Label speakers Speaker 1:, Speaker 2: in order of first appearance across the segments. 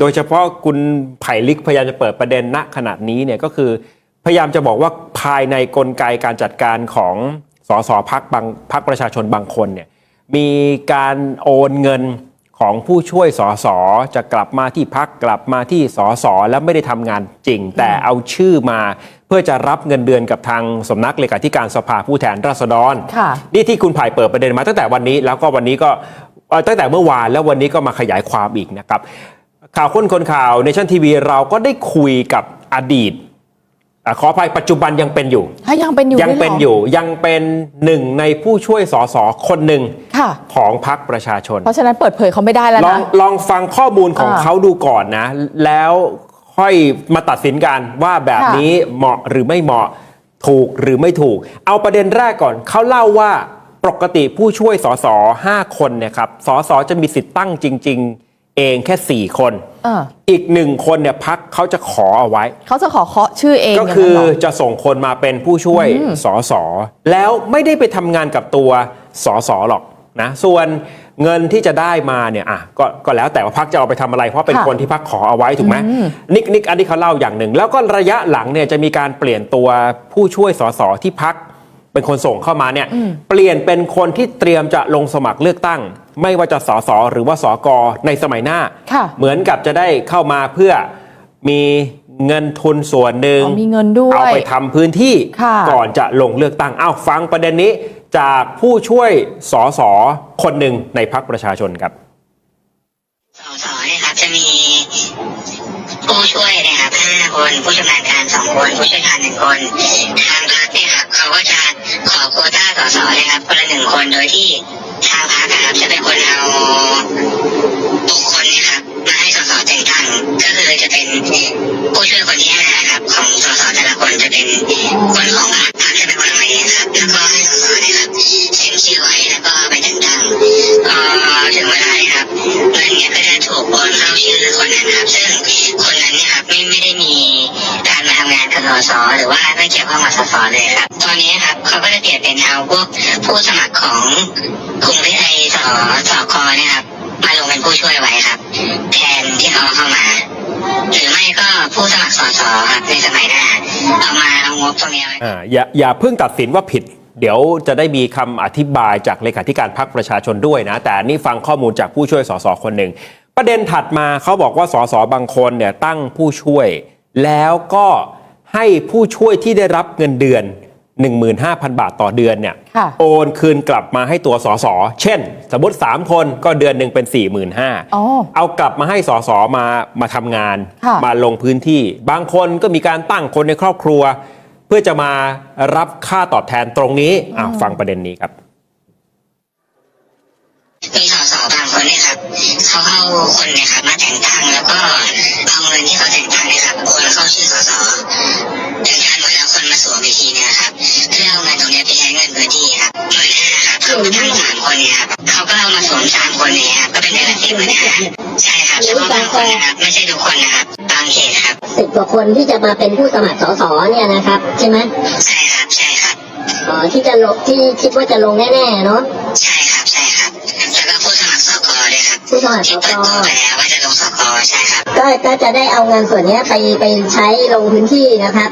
Speaker 1: โดยเฉพาะคุณไผ่ลิกพยายามจะเปิดประเด็นณขณะนี้เนี่ยก็คือ พยายามจะบอกว่าภายในกลไกการจัดการของสสพักบางพักประชาชนบางคนเนี่ยมีการโอนเงินของผู้ช่วยสสจะกลับมาที่พักกลับมาที่สสแล้วไม่ได้ทำงานจริง แต่เอาชื่อมาเพื่อจะรับเงินเดือนกับทางสำนักเลขาธิการสภาผู้แทนราษฎร
Speaker 2: ค่ะ
Speaker 1: นี่ที่คุณไผ่เปิดประเด็นมาตั้งแต่วันนี้แล้วก็วันนี้ก็เอ่อตั้งแต่เมื่อวานแล้ววันนี้ก็มาขยายความอีกนะครับ ข่าวค้นคนข่าวในชั้นทีวีเราก็ได้คุยกับอดีตอะขออภัยปัจจุบันยังเป็นอยู่
Speaker 2: ถ้ายังเป็นอยู่
Speaker 1: ยัง
Speaker 2: ด้วยหร
Speaker 1: เป็นอยู่ยังเป็นหนึ่งในผู้ช่วยสสคนหนึ่ง
Speaker 2: ค่ะ
Speaker 1: ของพรรคประชาชน
Speaker 2: เพราะฉะนั้นเปิดเผยเขาไม่ได้แล้ว
Speaker 1: ลอง
Speaker 2: นะ
Speaker 1: ลองฟังข้อมูลของ
Speaker 2: อ่า
Speaker 1: เขาดูก่อนนะ แล้วค่อยมาตัดสินกันว่าแบบ
Speaker 2: ค่ะ
Speaker 1: นี้เหมาะหรือไม่เหมาะถูกหรือไม่ถูก เอาประเด็นแรกก่อนเขาเล่าว่าปกติผู้ช่วยสสห้าคนเนี่ยครับสสจะมีสิทธิ์ตั้งจริง ๆ เองแค่สี่คน
Speaker 2: เออ
Speaker 1: อีกหนึ่งคนเนี่ยพักเขาจะขอเอาไว้
Speaker 2: เขาจะขอเคาะชื่อเอง
Speaker 1: ก็
Speaker 2: ย่าง
Speaker 1: คื
Speaker 2: นั้น
Speaker 1: อ
Speaker 2: เหรอ
Speaker 1: จะส่งคนมาเป็นผู้ช่วยสสแล้วไม่ได้ไปทำงานกับตัวสสหรอกนะส่วนเงินที่จะได้มาเนี่ยอะก็ก็แล้วแต่ว่าพักจะเอาไปทำอะไร เพราะเป็น
Speaker 2: ค่ะ
Speaker 1: คนที่พักขอเอาไว้ถูกไหมนิกนิกอันนี้เขาเล่าอย่างหนึ่ง แล้วก็ระยะหลังเนี่ยจะมีการเปลี่ยนตัวผู้ช่วยสสที่พัก เป็นคนส่งเข้ามาเนี่ยเปลี่ยนเป็นคนที่เตรียมจะลงสมัครเลือกตั้ง ไม่ว่าจะสสหรือว่าสกในสมัยหน้า
Speaker 2: ค่ะ
Speaker 1: เหมือนกับจะได้เข้ามาเพื่อมีเงินทุนส่วนหนึ่ง
Speaker 2: อ๋อมีเงินด้วย
Speaker 1: เอาไปทำพื้นที่
Speaker 2: ค่ะ
Speaker 1: ก่อนจะลงเลือกตั้งอ้าวฟังประเด็นนี้จากผู้ช่วยสอสอคนหนึ่งในพักประชาชนครับ
Speaker 3: สสเนี่ยครับจะมีผู้ช่วยนะครับห้าคน ผู้ชำนาญการสองคน ผู้เชี่ยวชาญหนึ่งคน ทางพรรคเนี่ยครับเขาก็จะ ขอโควต้าสสนะครับคนละหนึ่งคนโดยที่ทางพรรคนะครับจะเป็นคนเอาบุคคลเนี่ยครับมาให้สสแต่งตั้งก็คือจะเป็นผู้ช่วยคนที่ห้าครับ ของสสแต่ละคนจะเป็นคนของพรรค นกับสสหรือว่าไม่เกี่ยวข้องกับสสเลยครับตอนนี้ครับเขาก็จะเปลี่ยนเป็นเอาพวกผู้สมัครของกลุ่มวิทยสสกเนี่ยครับมาลงเป็นผู้ช่วยไว้ครับ แทนที่เขาเข้ามา หรือไม่ก็ผู้สมัครสสครับในสมัยหน้าเอามาเอางบตรงนี้ไว้
Speaker 1: อ่าอย่าอย่าเพิ่งตัดสินว่าผิดเดี๋ยวจะได้มีคำอธิบายจากเลขาธิการพรรคประชาชนด้วยนะ แต่นี่ฟังข้อมูลจากผู้ช่วยสสคนหนึ่ง ประเด็นถัดมาเขาบอกว่าสสบางคนเนี่ยตั้งผู้ช่วย แล้วก็ ให้ผู้ช่วยที่ได้รับเงินเดือน 15,000 บาทต่อเดือนเนี่ย
Speaker 2: ค่ะ
Speaker 1: โอนคืนกลับมาให้ตัวสสเช่น สมมติ 3 คนก็เดือนหนึ่งเป็น 45,000
Speaker 2: อ๋อ
Speaker 1: เอากลับมาให้สสมามาทำงาน
Speaker 2: ค่ะ
Speaker 1: มาลงพื้นที่ บางคนก็มีการตั้งคนในครอบครัว เพื่อจะมารับค่าตอบแทนตรงนี้อะฟังประเด็นนี้ครับ
Speaker 3: มีสสบางคนเนี่ยครับเขาเอาคนเนี่ยครับมาแต่งตั้งแล้วก็เอาเงินที่เขาแต่งตั้งเนี่ยครับโอนเข้าชื่อส ครับเฉพาะบางคนนะครับไม่ใช่ทุกคนนะครับบางเขตครับ
Speaker 4: สิบกว่าคนที่จะมาเป็นผู้สมัครสสเนี่ยนะครับ ใช่ไหม
Speaker 3: ใช่ครับใช่ครับ
Speaker 4: อ๋อที่จะลงที่คิดว่าจะลงแน่ๆเนาะ
Speaker 3: ใช่ครับใช่ครับแล้วก็ผู้สมัครสกด้วยครับ
Speaker 4: ผู้สมัครส
Speaker 3: ที่
Speaker 4: ก
Speaker 3: เปิดตัวไปแล้วว่าจะลงสกใช่ครับ
Speaker 4: ก็ก็จะได้เอาเงินส่วนเนี้ยไปไปใช้ลงพื้นที่นะครับ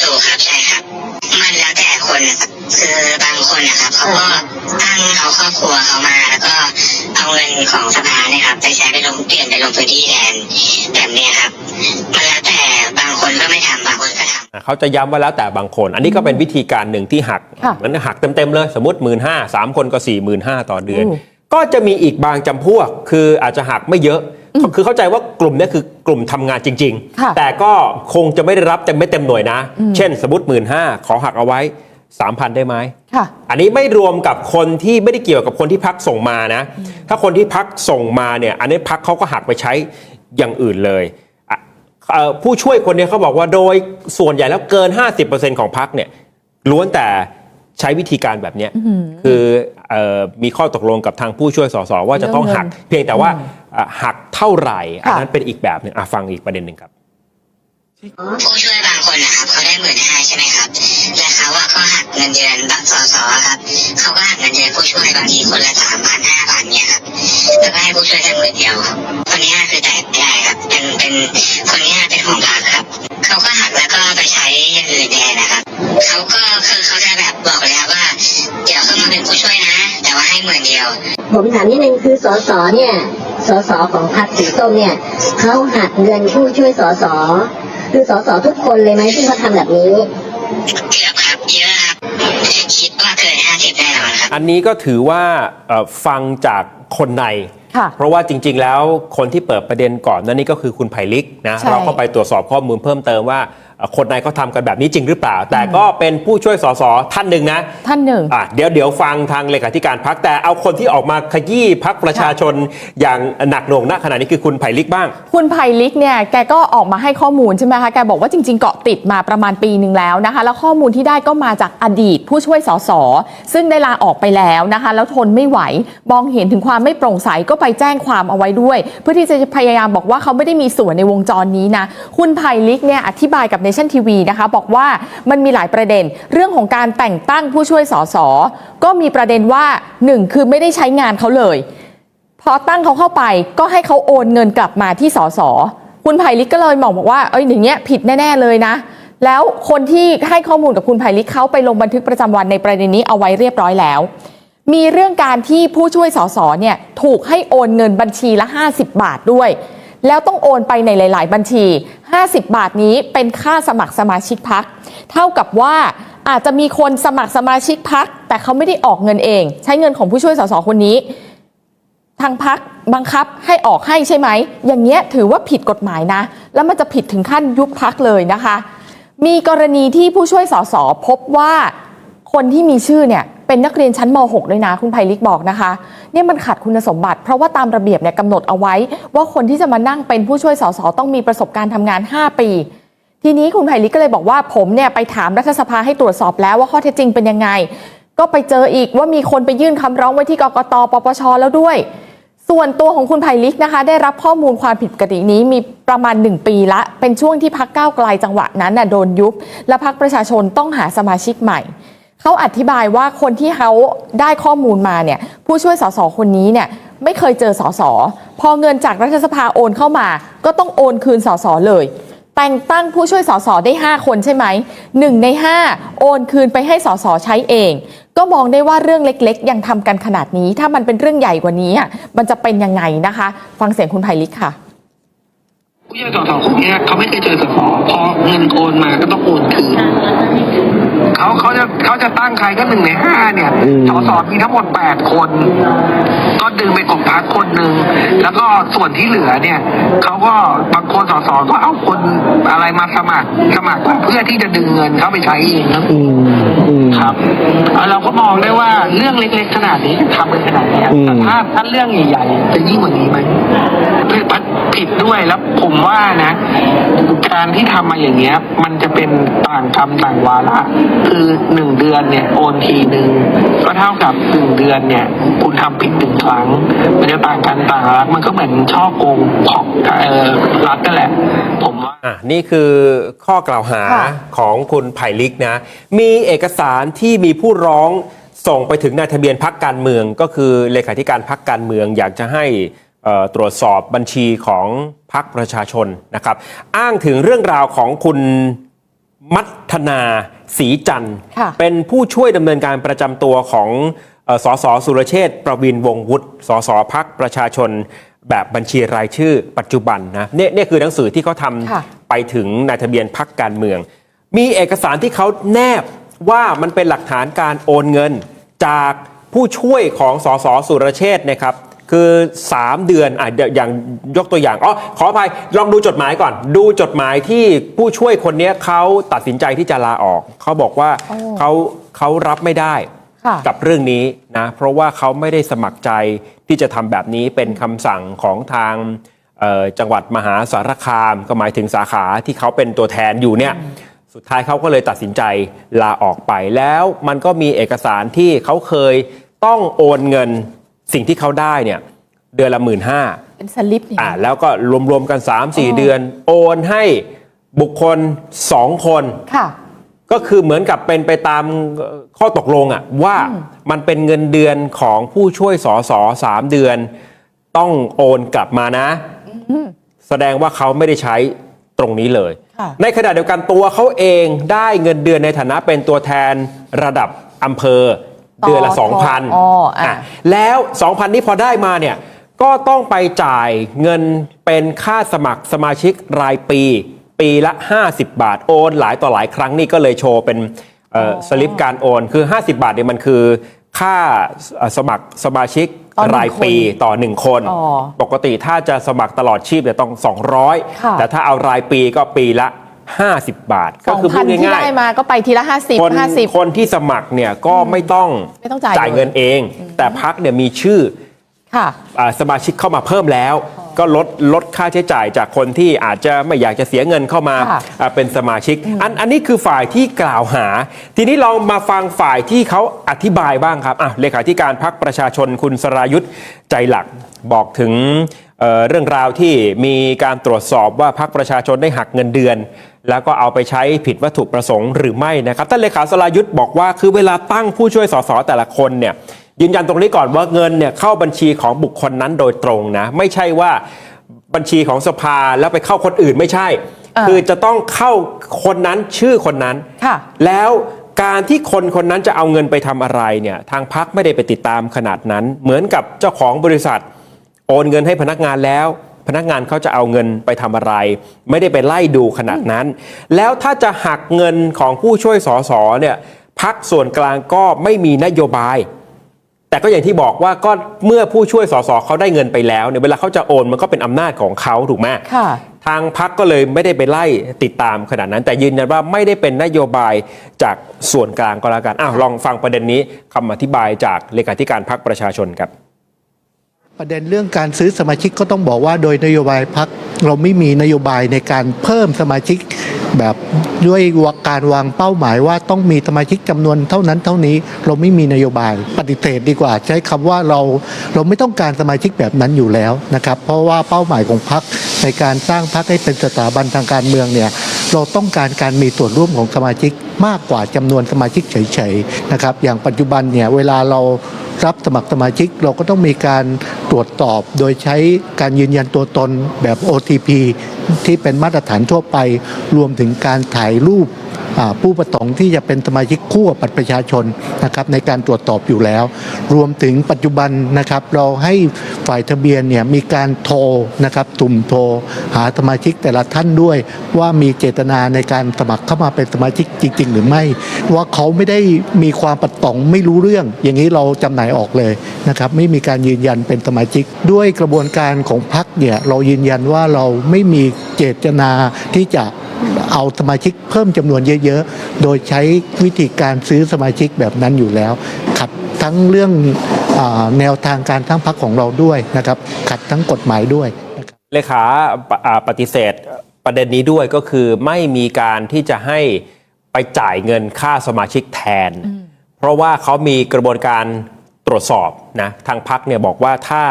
Speaker 3: ถูกครับใช่ครับ มันแล้วแต่คนนะครับคือบางคนนะครับเขาก็ตั้งเอาครอบครัวเขามาแล้วก็เอาเงินของสภาเนี่ยครับ ไปใช้ไปลงเปลี่ยนไปลงพื้นที่แทนแบบเนี้ยครับมันแล้วแต่บางคนก็ไม่ทำบางคนก็ทำ
Speaker 1: เขาจะย้ำว่าแล้วแต่บางคน อันนี้ก็เป็นวิธีการหนึ่งที่หัก
Speaker 2: ค่ะ
Speaker 1: มันหักเต็มๆเลย สมมติ1 5ื่นห้าสามคนก็4 5 0 0 0ต่อเดือน
Speaker 2: โอ้
Speaker 1: ก็จะมีอีกบางจำพวก คืออาจจะหักไม่เยอะคือเข้าใจว่ากลุ่มเนี้คือกลุ่มทำงานจริง
Speaker 2: ค่ะ
Speaker 1: ๆแต่ก็คงจะไม่ได้รับเต็มไม่เต็มหน่วยนะ เช่น สมมติ1 5ื่นห้าขอหักเอาไว้ 3,000 ได้ไหม
Speaker 2: ค่ะ
Speaker 1: อันนี้ไม่รวมกับคนที่ไม่ได้เกี่ยวกับคนที่พักส่งมานะ ถ้าคนที่พักส่งมาเนี่ย อันนี้พักเขาก็หักไปใช้อย่างอื่นเลยอะเอ่อผู้ช่วยคนเนี้เขาบอกว่าโดยส่วนใหญ่แล้วเกิน 50%ของพักเนี่ยล้วนแต่ใช้วิธีการแบบเนี้ยคือเออมีข้อตกลงกับทางผู้ช่วยสสว่าจะต้องหัก เพียงแต่ว่าอะหักเท่าไหร่ อันนั้นเป็นอีกแบบหนึ่งอะฟังอีกประเด็นหนึ่งครับ
Speaker 3: ผู้ช่วยบางคนนะครับเขาได้หมื่นห้า หักเงินเดือนบักสอสอครับเขาก็หักเงินเดือนผู้ช่วยบางทีคนละสามพันห้าพันเนี่ยครับแล้วก็ให้ผู้ช่วยแค่หมื่นเดียวคนนี้คือแต่ได้ครับเป็นเป็นคนนี้เป็นของพักครับเขาก็หักแล้วก็ไปใช้อย่างอื่นแทนนะครับเขาก็คือเขาจะแบบบอกเลยครับว่า เดี๋ยวเข้ามาเป็นผู้ช่วยนะ แต่ว่าให้หมื่นเดียว
Speaker 4: ผมถามนิดนึงคือสอสอเนี่ยสสของพรรคสีส้มเนี่ยเขาหักเงินผู้ช่วยสสคือสสทุกคนเลยไหมที่เขาทำแบบ
Speaker 3: นี้ อนครับ
Speaker 1: อันนี้ก็ถือว่าเอ่อฟังจากคนใน
Speaker 2: ค่ะ
Speaker 1: เพราะว่าจริง ๆ แล้วคนที่เปิดประเด็นก่อนนั่นนี่ก็คือคุณไผ่ลิกนะ
Speaker 2: ใช่
Speaker 1: เราก็ไปตรวจสอบข้อมูลเพิ่มเติมว่าเอ่อ คนในเขาทำกันแบบนี้จริงหรือเปล่า แต่ก็เป็นผู้ช่วยสสท่านหนึ่งนะ
Speaker 2: ท่านหนึ่ง
Speaker 1: อะเดี๋ยวเดี๋ยวฟังทางเลขาธิการพักแต่เอาคนที่ออกมาขยี้พักประชาชนอย่างหนักหน่วงณขณะนี้คือคุณไผ่ลิกบ้าง
Speaker 2: คุณไผ่ลิกเนี่ยแกก็ออกมาให้ข้อมูลใช่ไหมคะแกบอกว่าจริง ๆ เกาะติดมาประมาณปีหนึ่งแล้วนะคะ แล้วข้อมูลที่ได้ก็มาจากอดีตผู้ช่วยสสซึ่งได้ลาออกไปแล้วนะคะ แล้วทนไม่ไหวมองเห็นถึงความไม่โปร่งใสก็ไปแจ้งความเอาไว้ด้วย เพื่อที่จะพยายามบอกว่าเขาไม่ได้มีส่วนในวงจรนี้นะคุณไผ่ลิกเนี่ยอธิบายกับเนชั่นทีวีนะคะ บอกว่ามันมีหลายประเด็นเรื่องของการแต่งตั้งผู้ช่วยสสก็มีประเด็นว่าหนึ่งคือไม่ได้ใช้งานเขาเลย พอตั้งเขาเข้าไปก็ให้เขาโอนเงินกลับมาที่สสคุณไผ่ลิกก็เลยมองบอกว่าเอ้ยอย่างเงี้ยผิดแน่ ๆ เลยนะ แล้วคนที่ให้ข้อมูลกับคุณไผ่ลิกเขาไปลงบันทึกประจำวันในประเด็นนี้เอาไว้เรียบร้อยแล้ว มีเรื่องการที่ผู้ช่วยสสเนี่ยถูกให้โอนเงินบัญชีละ 50 บาทด้วยแล้วต้องโอนไปในหลาย ๆ บัญชี 50 บาทนี้เป็นค่าสมัครสมาชิกพัก เท่ากับว่าอาจจะมีคนสมัครสมาชิกพัก แต่เขาไม่ได้ออกเงินเอง ใช้เงินของผู้ช่วยสสคนนี้ ทางพักบังคับให้ออกให้ใช่ไหม อย่างเงี้ยถือว่าผิดกฎหมายนะ แล้วมันจะผิดถึงขั้นยุบพักเลยนะคะ มีกรณีที่ผู้ช่วยสสพบว่า คนที่มีชื่อเนี่ยเป็นนักเรียนชั้นม .6 ด้วยนะคุณไพลิกบอกนะคะเนี่ยมันขัดคุณสมบัติ เพราะว่าตามระเบียบเนี่ยกำหนดเอาไว้ ว่าคนที่จะมานั่งเป็นผู้ช่วยสสต้องมีประสบการณ์ทำงาน 5 ปี ทีนี้คุณไผ่ลิกก็เลยบอกว่าผมเนี่ยไปถามรัฐสภาให้ตรวจสอบแล้วว่าข้อเท็จจริงเป็นยังไง ก็ไปเจออีกว่ามีคนไปยื่นคำร้องไว้ที่กกตปปชแล้วด้วย ส่วนตัวของคุณไผ่ลิกนะคะ ได้รับข้อมูลความผิดปกตินี้มีประมาณ 1 ปีละ เป็นช่วงที่พักก้าวไกลจังหวะนั้นน่ะโดนยุบและพักประชาชนต้องหาสมาชิกใหม่ เขาอธิบายว่าคนที่เขาได้ข้อมูลมาเนี่ยผู้ช่วยสสคนนี้เนี่ยไม่เคยเจอสสพอเงินจากรัฐสภาโอนเข้ามา ก็ต้องโอนคืนสสเลย แต่งตั้งผู้ช่วยสสได้ 5 คนใช่ไหมหนึ่งใน 5 โอนคืนไปให้สสใช้เอง ก็มองได้ว่าเรื่องเล็กๆ ยังทำกันขนาดนี้ ถ้ามันเป็นเรื่องใหญ่กว่านี้อะมันจะเป็นยังไงนะคะ ฟังเสียงคุณไผ่ลิกค่ะ
Speaker 5: ผู้ช่วยสสคนเนี้ยเขาไม่เคยเจอสสพอเงินโอนมาก็ต้องโอนคืนเขาเขาจะเขาจะตั้งใครก็หนึ่งในห้าเนี่ยสสมีทั้งหมดแปดคน ก็ดึงไปกบพักคนหนึ่งแล้วก็ส่วนที่เหลือเนี่ยเขาก็บางคนสสก็เอาคนอะไรมาสมัครสมัครเพื่อที่จะดึงเงินเข้าไปใช้เองนะครับแล้วเราก็มองได้ว่าเรื่องเล็กๆขนาดนี้ทำกันขนาดเนี้ยแต่ถ้าถ้าเรื่องใหญ่ๆจะยิ่งกว่านี้ไหมผิ ดด้วยแล้วผมว่านะ การที่ทำมาอย่างเงี้ย มันจะเป็นต่างกรรมต่างวาระคือหนึ่งเดือนเนี่ยโอนทีหนึ่งก็เท่ากับหนึ่งเดือนเนี่ย คุณทำผิดหนึ่งครั้ง มันจะต่างกันต่างรัฐมันก็เหมือนช่อโกงของเอ่อรัฐนั่นแหละ ผมว่า
Speaker 1: อะนี่คือข้อกล่าวหา
Speaker 2: ค่ะ
Speaker 1: ของคุณไผ่ลิกนะ มีเอกสารที่มีผู้ร้องส่งไปถึงนายทะเบียนพักการเมืองก็คือเลขาธิการพักการเมืองอยากจะให้เอ่อ ตรวจสอบบัญชีของพักประชาชนนะครับ อ้างถึงเรื่องราวของคุณมัทนาศรีจันทร์
Speaker 2: ค่ะ
Speaker 1: เป็นผู้ช่วยดำเนินการประจำตัวของเอ่อสสสุรเชษฐ์ประวินวงศ์วุฒิสสพักประชาชน แบบบัญชีรายชื่อปัจจุบันนะเนี่ยเนี่ยคือหนังสือที่เขาท
Speaker 2: ค่ะำ
Speaker 1: ไปถึงนายทะเบียนพักการเมือง มีเอกสารที่เขาแนบว่ามันเป็นหลักฐานการโอนเงินจากผู้ช่วยของสสสุรเชษฐ์นะครับ คือ 3 เดือนอะเดี๋ยวอย่างยกตัวอย่างอ๋อขออภัยลองดูจดหมายก่อน ดูจดหมายที่ผู้ช่วยคนเนี้ยเขาตัดสินใจที่จะลาออก เขาบอกว่า
Speaker 2: โอ้
Speaker 1: เขาเขารับไม่ได้
Speaker 2: ค่ะ
Speaker 1: กับเรื่องนี้นะเพราะว่าเขาไม่ได้สมัครใจที่จะทำแบบนี้เป็นคำสั่งของทางเอ่อจังหวัดมหาสารคาม ก็หมายถึงสาขาที่เขาเป็นตัวแทนอยู่เนี่ยสุดท้ายเขาก็เลยตัดสินใจลาออกไปแล้วมันก็มีเอกสารที่เขาเคยต้องโอนเงิน สิ่งที่เขาได้เนี่ยเดือนละหมื่นห้า
Speaker 2: เป็นสลิปอย่าง
Speaker 1: อ่า
Speaker 2: นี้
Speaker 1: แล้วก็รวมๆกัน 3-4 เดือน โอนให้บุคคล 2 คน
Speaker 2: ค่ะ
Speaker 1: ก็คือเหมือนกับเป็นไปตามเอ่อข้อตกลงอะว่ามันเป็นเงินเดือนของผู้ช่วยสอสอสามเดือน ต้องโอนกลับมานะ แสดงว่าเขาไม่ได้ใช้ตรงนี้เลย
Speaker 2: ค่ะ
Speaker 1: ในขณะเดียวกันตัวเขาเองได้เงินเดือนในฐานะเป็นตัวแทนระดับอำเภอ
Speaker 2: ต่อ
Speaker 1: เดือนละ
Speaker 2: ต่อ
Speaker 1: 2,000
Speaker 2: อ๋ออะ
Speaker 1: อะแล้ว 2,000 นี้พอได้มาเนี่ย ก็ต้องไปจ่ายเงินเป็นค่าสมัครสมาชิกรายปี ปีละ 50 บาทโอนหลายต่อหลายครั้งนี่ก็เลยโชว์เป็นเอ่อสลิปการโอนคือ 50 บาทเนี่ยมันคือค่าเอ่อสมัครสมาชิก
Speaker 2: ต่อหนึ่ง
Speaker 1: รายปี
Speaker 2: คน
Speaker 1: ต่อ 1 คน
Speaker 2: อ๋อ
Speaker 1: ปกติถ้าจะสมัครตลอดชีพเนี่ยต้อง
Speaker 2: ค่ะ
Speaker 1: 200แต่ถ้าเอารายปีก็ปีละ 50 บาท
Speaker 2: ส
Speaker 1: ก็
Speaker 2: อง
Speaker 1: คือพู
Speaker 2: พั
Speaker 1: ด
Speaker 2: นที่
Speaker 1: ง่าย
Speaker 2: ได้มาก็ไปทีละห้าสิบ
Speaker 1: ๆคน
Speaker 2: ห้าสิบ
Speaker 1: คนที่สมัครเนี่ยก็ไม่ต้อง
Speaker 2: ไม่ต้องจ่าย
Speaker 1: เงินเอง แต่พักเนี่ยมีชื่อ
Speaker 2: ค่ะ
Speaker 1: อ่าสมาชิกเข้ามาเพิ่มแล้ว ก็ลดลดค่าใช้จ่ายจากคนที่อาจจะไม่อยากจะเสียเงินเข้ามา
Speaker 2: ค่ะ
Speaker 1: อ่าเป็นสมาชิก อันอันนี้คือฝ่ายที่กล่าวหา ทีนี้ลองมาฟังฝ่ายที่เขาอธิบายบ้างครับอะเลขาธิการพักประชาชนคุณสรายุทธ์ใจหลักบอกถึง เอ่อเรื่องราวที่มีการตรวจสอบว่าพักประชาชนได้หักเงินเดือน แล้วก็เอาไปใช้ผิดวัตถุประสงค์หรือไม่นะครับท่านเลขาสรายุทธ์บอกว่าคือเวลาตั้งผู้ช่วยสสแต่ละคนเนี่ยยืนยันตรงนี้ก่อนว่าเงินเนี่ยเข้าบัญชีของบุคคลนั้นโดยตรงนะไม่ใช่ว่าบัญชีของสภาแล้วไปเข้าคนอื่นไม่ใช่
Speaker 2: อ่า
Speaker 1: คือจะต้องเข้าคนนั้นชื่อคนนั้น
Speaker 2: ค่ะ
Speaker 1: แล้วการที่คนคนนั้นจะเอาเงินไปทำอะไรเนี่ยทางพักไม่ได้ไปติดตามขนาดนั้น เหมือนกับเจ้าของบริษัท โอนเงินให้พนักงานแล้ว พนักงานเขาจะเอาเงินไปทำอะไร ไม่ได้ไปไล่ดูขนาดนั้น แล้วถ้าจะหักเงินของผู้ช่วยสสเนี่ยพักส่วนกลางก็ไม่มีนโยบาย แต่ก็อย่างที่บอกว่าก็เมื่อผู้ช่วยสสเขาได้เงินไปแล้วเนี่ยเวลาเขาจะโอนมันก็เป็นอำนาจของเขาถูกไหม
Speaker 2: ค่ะ
Speaker 1: ทางพักก็เลยไม่ได้ไปไล่ติดตามขนาดนั้น แต่ยืนยันว่าไม่ได้เป็นนโยบายจากส่วนกลางก็แล้วกันอ้าวลองฟังประเด็นนี้คำอธิบายจากเลขาธิการพักประชาชนครับ
Speaker 6: ประเด็นเรื่องการซื้อสมาชิกก็ต้องบอกว่าโดยนโยบายพักเราไม่มีนโยบายในการเพิ่มสมาชิกแบบด้วยการวางเป้าหมายว่าต้องมีสมาชิกจำนวนเท่านั้นเท่านี้เราไม่มีนโยบายปฏิเสธดีกว่า ใช้คำว่าเราเราไม่ต้องการสมาชิกแบบนั้นอยู่แล้วนะครับเพราะว่าเป้าหมายของพักในการสร้างพักให้เป็นสถาบันทางการเมืองเนี่ยเราต้องการการมีส่วนร่วมของสมาชิก มากกว่าจำนวนสมาชิกเฉยๆนะครับอย่างปัจจุบันเนี่ยเวลาเรารับสมัครสมาชิกเราก็ต้องมีการตรวจสอบโดยใช้การยืนยันตัวตนแบบ OTP ที่เป็นมาตรฐานทั่วไป รวมถึงการถ่ายรูปผู้ประสงค์ที่จะเป็นสมาชิกคู่กับบัตรประชาชนนะครับในการตรวจสอบอยู่แล้ว รวมถึงปัจจุบันนะครับเราให้ฝ่ายทะเบียนเนี่ยมีการโทรนะครับตุ่มโทรหาสมาชิกแต่ละท่านด้วย ว่ามีเจตนาในการสมัครเข้ามาเป็นสมาชิกจริงๆหรือไม่ว่าเขาไม่ได้มีความประตองไม่รู้เรื่อง อย่างนี้เราจำหน่ายออกเลยนะครับไม่มีการยืนยันเป็นสมาชิก ด้วยกระบวนการของพรรคเนี่ยเรายืนยันว่าเราไม่มีเจตนาที่จะเอาสมาชิกเพิ่มจำนวนเยอะๆ โดยใช้วิธีการซื้อสมาชิกแบบนั้นอยู่แล้วขัดทั้งเรื่องอแนวทางการทั้งพรรคของเราด้วยนะครับ ขัดทั้งกฎหมายด้วย
Speaker 1: เลขาปอ่าปฏิเสธประเด็นนี้ด้วยก็คือไม่มีการที่จะให้ ไปจ่ายเงินค่าสมาชิกแทน เพราะว่าเขามีกระบวนการตรวจสอบนะทางพักเนี่ยบอกว่าถ้า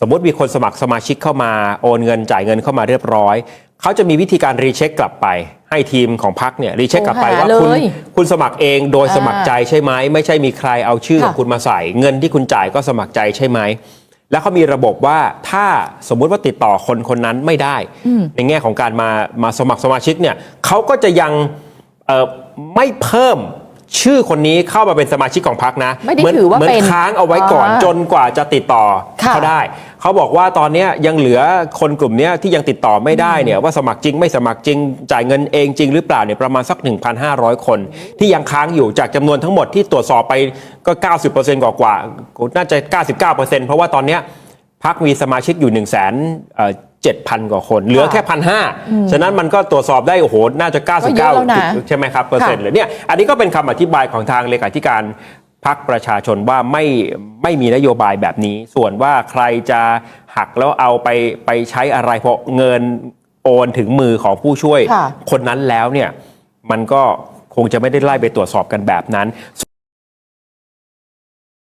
Speaker 1: สมมติมีคนสมัครสมาชิกเข้ามาโอนเงินจ่ายเงินเข้ามาเรียบร้อยเขาจะมีวิธีการรีเช็คกลับไป ให้ทีมของพักเนี่ยรีเช็คกลับไปว่าคุณ
Speaker 2: โทรหาเลย
Speaker 1: คุณสมัครเองโดยสมัครใจใช่ไหมไม่ใช่มีใครเอาชื่อของ
Speaker 2: ค่ะ
Speaker 1: คุณมาใส่ เงินที่คุณจ่ายก็สมัครใจใช่ไหมแล้วเขามีระบบว่าถ้าสมมุติว่าติดต่อคนคนนั้นไม่ได้ ในแง่ของการมามาสมัครสมาชิกเนี่ยเขาก็จะยัง เอ่อไม่เพิ่มชื่อคนนี้เข้ามาเป็นสมาชิกของพรรคนะ
Speaker 2: ไม่ได้
Speaker 1: เหมืน
Speaker 2: ถือว่า
Speaker 1: เหมือน
Speaker 2: เป็น
Speaker 1: ค้างเอาไว้ก่อน
Speaker 2: อ่า
Speaker 1: จนกว่าจะติดต่อ
Speaker 2: ค่ะ
Speaker 1: เขาได้ เขาบอกว่าตอนเนี้ยยังเหลือคนกลุ่มเนี้ยที่ยังติดต่อไม่ได้เนี่ยว่าสมัครจริงไม่สมัครจริง จ่ายเงินเองจริงหรือเปล่าเนี่ยประมาณสัก 1,500 คน ที่ยังค้างอยู่จากจำนวนทั้งหมดที่ตรวจสอบไปก็ 90%กว่ากว่าๆน่าจะ 99%เพราะว่าตอนเนี้ย พักมีสมาชิกอยู่1นึ่งแสนเจ็ดพันกว่าคน เหลือแค่พันห้าฉะนั้นมันก็ตรวจสอบได้ โอ้โห น่าจะ
Speaker 2: ก็เยอะแล้วนะ
Speaker 1: 99ใช่ไหมครับเปอร์เซ็นต์เลยเนี่ยอันนี้ก็เป็นคำอธิบายของทางเลขาธิการพักประชาชนว่าไม่ไม่มีนโยบายแบบนี้ ส่วนว่าใครจะหักแล้วเอาไปไปใช้อะไรเพราะเงินโอนถึงมือของผู้ช่วย
Speaker 2: ค่ะ
Speaker 1: คนนั้นแล้วเนี่ยมันก็คงจะไม่ได้ไล่ไปตรวจสอบกันแบบนั้น